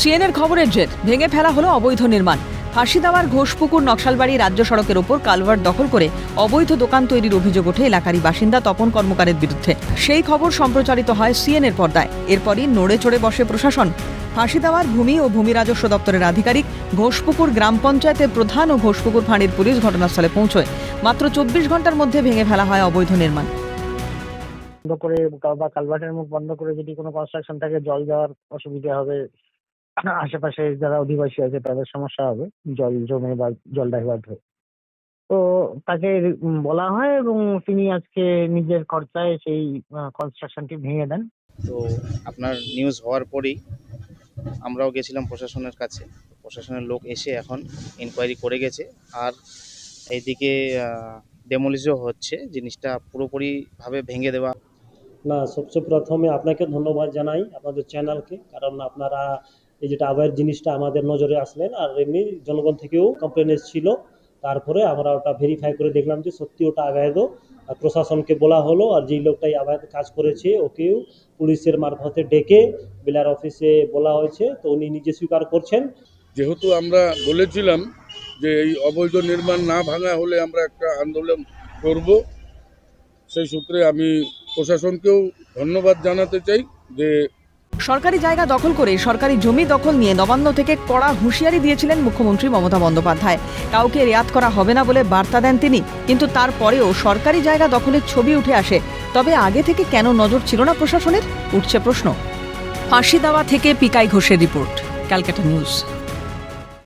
সিএনের খবরের জের। ভেঙে ফেলা হলো অবৈধ নির্মাণ। ফাঁসি দেওয়ার ঘোষপুকুর নকশালবাড়ি রাজ্য সড়কের ওপর কালভার্ট দখল করে অবৈধ দোকান তৈরির অভিযোগ ওঠে এলাকারই বাসিন্দা তপন কর্মকারের বিরুদ্ধে। সেই খবর সম্প্রচারিত হয় সিএনের পর্দায়। এরপরই নড়ে চড়ে বসে প্রশাসন। ফাঁসি দেওয়ার ভূমি ও ভূমি রাজস্ব দপ্তরের আধিকারিক ঘোষপুকুর গ্রাম পঞ্চায়েতের প্রধান ও ঘোষপুকুর ফাঁড়ির পুলিশ ঘটনাস্থলে পৌঁছয়। মাত্র চব্বিশ ঘণ্টার মধ্যে ভেঙে ফেলা হয় অবৈধ নির্মাণ। বন্ধ করে বা কালভার্টের মুখ বন্ধ করে যদি কোনো কনস্ট্রাকশন থাকে, জল যাওয়ার অসুবিধা হবে আশেপাশে যারা অধিবাসী আছে তাদের সমস্যা হবে। জল জমে বা জল ডাইভার্ট হয়ে। তো তাকে বলা হয় এবং তিনি আজকে নিজের খরচায় সেই কনস্ট্রাকশনটি ভেঙে দেন। তো আপনার নিউজ হওয়ার পরেই আমরাও গেছিলাম প্রশাসনের কাছে। প্রশাসনের লোক এসে এখন ইনকোয়ারি করে গেছে। আর এইদিকে ডেমোলিশও হচ্ছে। জিনিসটা পুরোপুরিভাবে ভেঙে দেওয়া। না সবচেয়ে প্রথমে আপনাকে ধন্যবাদ জানাই আপনাদের চ্যানেলকে কারণ আপনারা এই যেটা আবার জিনিসটা আমাদের নজরে আসলেন, আর এমনি জনগণ থেকেও কমপ্লেন এসেছিল। তারপরে আমরা ওটা ভেরিফাই করে দেখলাম যে সত্যি ওটা আবায়দ আর প্রশাসনকে বলা হলো, আর যেই লোকটাই আবায়দ কাজ করেছে, ওকেও পুলিশের মারফতে ডেকে বিলার অফিসে বলা হয়েছে। তো উনি নিজে স্বীকার করছেন। যেহেতু আমরা বলেছিলাম যে এই অবৈধ নির্মাণ না ভাঙা হলে আমরা একটা আন্দোলন করব, সেই সূত্রে আমি প্রশাসনকেও ধন্যবাদ জানাতে চাই যে সরকারি জায়গা দখল করে সরকারি জমি দখল নিয়ে নবান্ন থেকে কড়া হুঁশিয়ারি দিয়েছিলেন মুখ্যমন্ত্রী মমতা বন্দ্যোপাধ্যায়। কাউকে রেয়াত করা হবে না বলে বার্তা দেন তিনি, কিন্তু তারপরেও সরকারি জায়গা দখলের ছবি উঠে আসে। তবে আগে থেকে কেন নজর ছিল না প্রশাসনের? উঠছে প্রশ্ন। ফাঁসি দেওয়া থেকে পিকাই ঘোষের রিপোর্ট, ক্যালকাটা নিউজ।